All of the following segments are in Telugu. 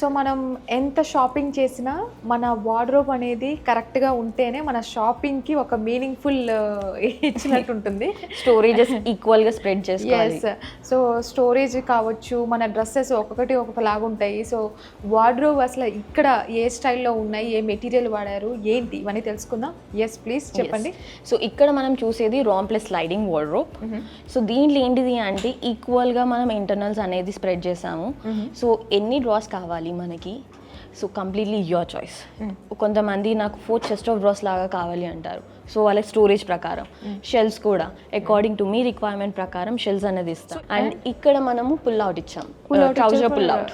సో మనం ఎంత షాపింగ్ చేసినా మన వార్డ్రోబ్ అనేది కరెక్ట్గా ఉంటేనే మన షాపింగ్కి ఒక మీనింగ్ఫుల్ ఇచ్చినట్టు ఉంటుంది. స్టోరేజెస్ ఈక్వల్గా స్ప్రెడ్ చేసుకోవాలి. ఎస్ సో స్టోరేజ్ కావచ్చు మన డ్రెస్సెస్ ఒక్కొక్కటి ఒక్కొక్కలాగా ఉంటాయి. సో వార్డ్రోబ్ అసలు ఇక్కడ ఏ స్టైల్లో ఉన్నాయి ఏ మెటీరియల్ వాడారు ఏంటి ఇవన్నీ తెలుసుకుందాం. ఎస్ ప్లీజ్ చెప్పండి. సో ఇక్కడ మనం చూసేది ram plus sliding wardrobe so దీంట్లో ఏంటిది అంటే ఈక్వల్గా మనం ఇంటర్నల్స్ అనేది స్ప్రెడ్ చేసాము. సో ఎన్ని డ్రాస్ కావాలి? మనకి. సో కంప్లీట్లీ యువర్ చాయిస్ కొంతమంది నాకు ఫోర్ చెస్ట్ ఆఫ్ డ్రాస్ లాగా కావాలి అంటారు. సో వాళ్ళకి స్టోరేజ్ ప్రకారం. షెల్స్ కూడా అకార్డింగ్ టు మీ రిక్వైర్మెంట్ ప్రకారం షెల్స్ అనేది ఇస్తాం. అండ్ ఇక్కడ మనము పుల్ అవుట్ ఇచ్చాం. ట్రౌజర్ పుల్ అవుట్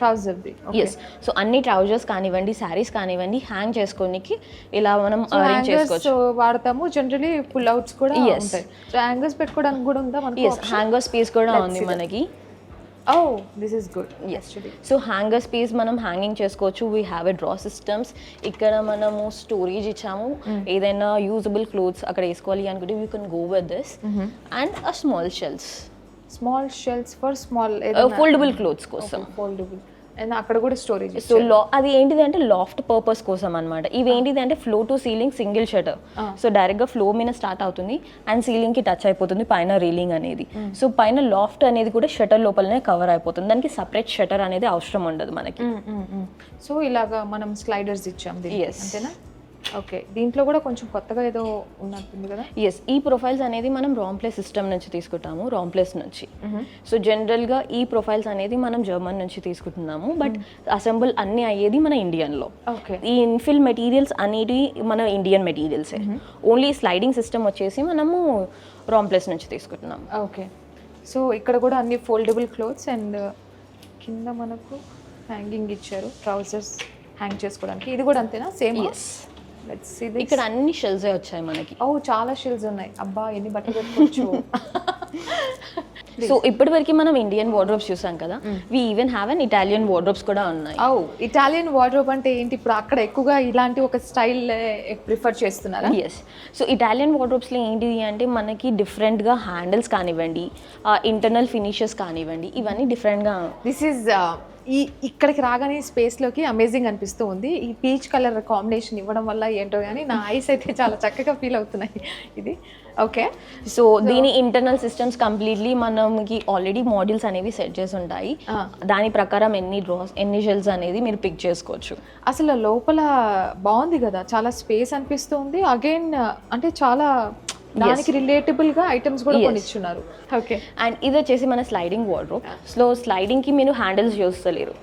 ట్రౌజర్ది ఎస్ సో అన్ని ట్రౌజర్స్ కానివ్వండి శారీస్ కానివ్వండి హ్యాంగ్ చేసుకోనికి ఇలా మనం అరేంజ్ చేసుకోవచ్చు. వాడతాము. జనరలీ పుల్ అవుట్స్ కూడా. ఉంటాయి. సో యాంగర్స్ పెట్టుకోవడానికి కూడా ఉందా మనకి ఎస్ హ్యాంగర్ స్పేస్ కూడా ఉంది మనకి. ఓ this is good actually so hanger space మనం హ్యాంగింగ్ చేసుకోవచ్చు we have a drawer systems ఇక్కడ మనము స్టోరేజ్ ఇచ్చాము ఏదైనా యూజబుల్ క్లోత్స్ అక్కడ వేసుకోవాలి అనుకుంటే you can go with this and a small shelves small shelves for small foldable clothes కోసం ఫోల్డబుల్ అండ్ అక్కడ కూడా స్టోరేజ్ సో లా అది ఏంటిది అంటే లాఫ్ట్ పర్పస్ కోసం అనమాట ఇవి ఏంటిది అంటే floor to ceiling single shutter so డైరెక్ట్గా ఫ్లో మీద స్టార్ట్ అవుతుంది అండ్ సీలింగ్కి టచ్ అయిపోతుంది పైన రీలింగ్ అనేది. సో పైన లాఫ్ట్ అనేది కూడా షటర్ లోపలనే కవర్ అయిపోతుంది. దానికి సపరేట్ షటర్ అనేది అవసరం ఉండదు మనకి. సో ఇలాగా మనం స్లైడర్స్ ఇచ్చాం. అంతేనా? ఓకే దీంట్లో కూడా కొంచెం కొత్తగా ఏదో ఉన్నట్టుంది కదా? ఎస్ ఈ ప్రొఫైల్స్ అనేది మనం రాంప్లే సిస్టమ్ నుంచి తీసుకుంటాము రాంప్లేస్ నుంచి. సో జనరల్గా ఈ ప్రొఫైల్స్ అనేది మనం జర్మన్ నుంచి తీసుకుంటున్నాము బట్ అసెంబుల్ అన్ని అయ్యేది మన ఇండియన్లో ఓకే. ఈ ఇన్ఫిల్ మెటీరియల్స్ అనేవి మన ఇండియన్ మెటీరియల్సే ఓన్లీ స్లైడింగ్ సిస్టమ్ వచ్చేసి మనము రాంప్లేస్ నుంచి తీసుకుంటున్నాము. ఓకే. సో ఇక్కడ కూడా అన్ని ఫోల్డబుల్ క్లోత్స్ అండ్ కింద మనకు హ్యాంగింగ్ ఇచ్చారు ట్రౌజర్స్ హ్యాంగ్ చేసుకోవడానికి. ఇది కూడా అంతేనా? సేమ్ ఎస్ లెట్స్ ఇక్కడ అన్ని షెల్సే వచ్చాయి మనకి. ఓ చాలా షీల్స్ ఉన్నాయి. అబ్బా ఎన్ని బట్టలు పెట్టుకోవచ్చు? సో ఇప్పటి వరకు మనం ఇండియన్ వార్డ్రోబ్స్ చూసాం కదా we even have an Italian wardrobes కూడా ఉన్నాయి. ఓ ఇటాలియన్ వార్డ్రోబ్ అంటే ఏంటి? ఇప్పుడు అక్కడ ఎక్కువగా ఇలాంటి ఒక స్టైల్ ప్రిఫర్ చేస్తున్నారా? ఎస్ సో ఇటాలియన్ వార్డ్రోబ్స్లో ఏంటిది అంటే మనకి డిఫరెంట్గా హ్యాండిల్స్ కానివ్వండి ఇంటర్నల్ ఫినిషెస్ కానివ్వండి ఇవన్నీ డిఫరెంట్గా దిస్ ఈజ్ ఈ ఇక్కడికి రాగానే స్పేస్లోకి అమేజింగ్ అనిపిస్తూ ఉంది. ఈ పీచ్ కలర్ కాంబినేషన్ ఇవ్వడం వల్ల ఏంటో కానీ నా ఐస్ అయితే చాలా చక్కగా ఫీల్ అవుతున్నాయి. ఇది. ఓకే సో దీని ఇంటర్నల్ సిస్టమ్స్ కంప్లీట్లీ మనకి ఆల్రెడీ మోడల్స్ అనేవి సెట్ చేసి ఉంటాయి. దాని ప్రకారం ఎన్ని డ్రాస్ ఎన్ని షెల్స్ అనేది మీరు పిక్ చేసుకోవచ్చు. అసలు లోపల బాగుంది కదా? చాలా స్పేస్ అనిపిస్తుంది. అగైన్ అంటే చాలా దానికి రిలేటబుల్గా ఐటమ్స్ కూడా కొన్ని ఇచ్చున్నారు ఓకే అండ్ ఇది వచ్చేసి మన స్లైడింగ్ వార్డ్రోబ్ స్లో స్లైడింగ్కి మీరు హ్యాండిల్స్ చూస్తలేరు.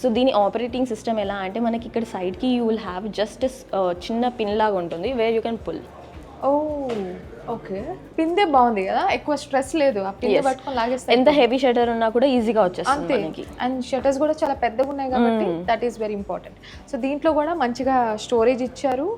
సో దీని ఆపరేటింగ్ సిస్టమ్ ఎలా అంటే మనకి ఇక్కడ సైడ్కి యూ విల్ హ్యావ్ జస్ట్ చిన్న పిన్ లాగా ఉంటుంది where you can pull oh okay. పిందే బాగుంది కదా? ఎక్కువ స్ట్రెస్ లేదు. ఆ పిందే పట్టుకొని లాగేస్తే ఎంత హెవీ షటర్ ఉన్నా కూడా ఈజీగా వచ్చేస్తుంది మనకి. అండ్ షటర్స్ కూడా చాలా పెద్దగా ఉన్నాయి కాబట్టి that is very important so దీంట్లో కూడా మంచిగా స్టోరేజ్ ఇచ్చారు.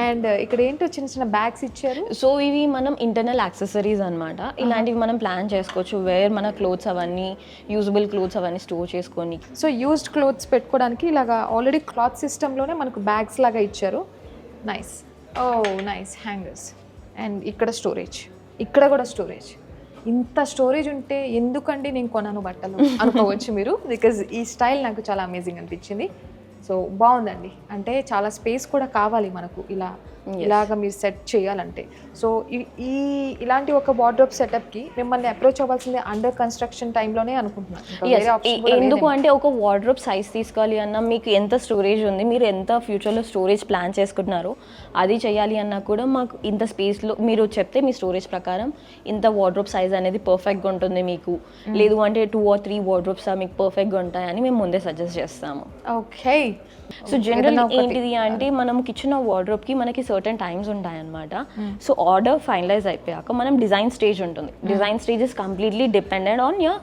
అండ్ ఇక్కడ ఏంటో చిన్న చిన్న బ్యాగ్స్ ఇచ్చారు. సో ఇవి మనం ఇంటర్నల్ యాక్సెసరీస్ అన్నమాట. ఇలాంటివి మనం ప్లాన్ చేసుకోవచ్చు. వేర్ మన క్లోత్స్ అవన్నీ యూజబుల్ క్లోత్స్ అవన్నీ స్టోర్ చేసుకొని. సో యూస్డ్ క్లోత్స్ పెట్టుకోవడానికి ఇలాగా ఆల్రెడీ క్లాత్ సిస్టంలోనే మనకు బ్యాగ్స్ లాగా ఇచ్చారు. Nice oh nice hangers and ఇక్కడ స్టోరేజ్. ఇక్కడ కూడా స్టోరేజ్. ఇంత స్టోరేజ్ ఉంటే ఎందుకండి నేను కొనను బట్టలు? అనుకోవచ్చు మీరు. బికాజ్ ఈ స్టైల్ నాకు చాలా అమేజింగ్ అనిపించింది. సో బాగుందండి. అంటే చాలా స్పేస్ కూడా కావాలి మనకు ఇలా ఇలాగ మీరు సెట్ చేయాలంటే. సో ఈ- ఇలాంటి ఒక వార్డ్రోబ్ సెటప్కి మిమ్మల్ని అప్రోచ్ అవ్వాల్సింది అండర్ కన్స్ట్రక్షన్ టైంలోనే అనుకుంటున్నాను. ఎందుకు అంటే ఒక వార్డ్రోబ్ సైజ్ తీసుకోవాలి అన్నా మీకు ఎంత స్టోరేజ్ ఉంది మీరు ఎంత ఫ్యూచర్లో స్టోరేజ్ ప్లాన్ చేసుకుంటున్నారో అది చేయాలి అన్నా కూడా మాకు ఇంత స్పేస్లో మీరు చెప్తే మీ స్టోరేజ్ ప్రకారం ఇంత వార్డ్రోబ్ సైజ్ అనేది పర్ఫెక్ట్గా ఉంటుంది మీకు. లేదు అంటే టూ ఆర్ త్రీ వార్డ్రోబ్స్ మీకు పర్ఫెక్ట్గా ఉంటాయని మేము ముందే సజెస్ట్ చేస్తాము. ఓకే సో జనరల్ ఏంటిది అంటే మనం కిచెన్ వార్డ్రోబ్కి మనకి సర్టన్ టైమ్స్ ఉంటాయన్నమాట. సో ఆర్డర్ ఫైనలైజ్ అయిపోయాక మనం డిజైన్ స్టేజ్ ఉంటుంది. Design stage is completely dependent on your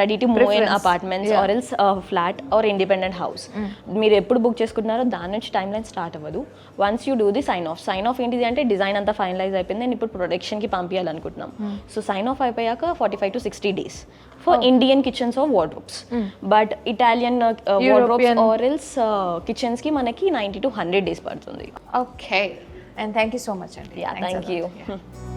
ready to move in apartments or else flat or independent house మీరు ఎప్పుడు బుక్ చేసుకుంటున్నారో దాని నుంచి టైం లైన్ స్టార్ట్ అవ్వదు. Once you do the sign off sign off ఏంటిది అంటే డిజైన్ అంతా ఫైనలైజ్ అయిపోయింది. నేను ఇప్పుడు ప్రొడక్షన్కి పంపించాలనుకుంటున్నాం సో సైన్ ఆఫ్ అయిపోయాక forty five to sixty days for Indian kitchens or wardrobes but Italian wardrobes or else కిచెన్స్కి మనకి నైంటీ టు హండ్రెడ్ డేస్ పడుతుంది. Okay And thank you so much, Andy. Yeah, Thanks thank you.